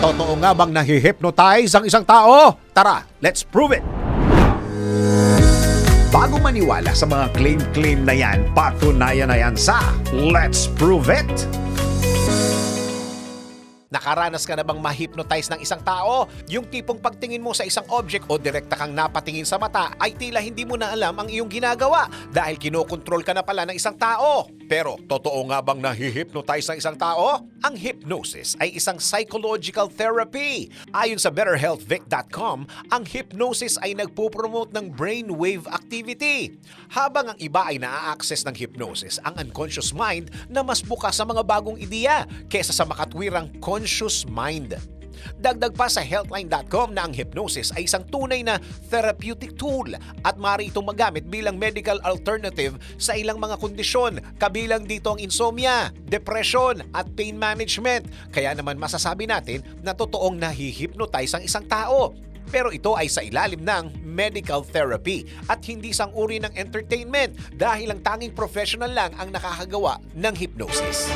Totoo nga bang nahihypnotize ang isang tao? Tara, let's prove it! Bago maniwala sa mga claim-claim na yan, patunayan na yan sa Let's Prove It! Nakaranas ka na bang ma-hypnotize ng isang tao? Yung tipong pagtingin mo sa isang object o direkta kang napatingin sa mata ay tila hindi mo na alam ang iyong ginagawa dahil kinokontrol ka na pala ng isang tao. Pero totoo nga bang nahihypnotize ng isang tao? Ang hypnosis ay isang psychological therapy. Ayon sa betterhealthvic.com, ang hypnosis ay nagpo-promote ng brainwave activity. Habang ang iba ay naa-access ng hypnosis, ang unconscious mind na mas bukas sa mga bagong ideya kesa sa makatwirang conscious mind. Dagdag pa sa healthline.com na ang hypnosis ay isang tunay na therapeutic tool at maaari itong magamit bilang medical alternative sa ilang mga kondisyon, kabilang dito ang insomnia, depression at pain management. Kaya naman masasabi natin na totoong nahihypnotize ang isang tao. Pero ito ay sa ilalim ng medical therapy at hindi sang uri ng entertainment dahil ang tanging professional lang ang nakakagawa ng hypnosis.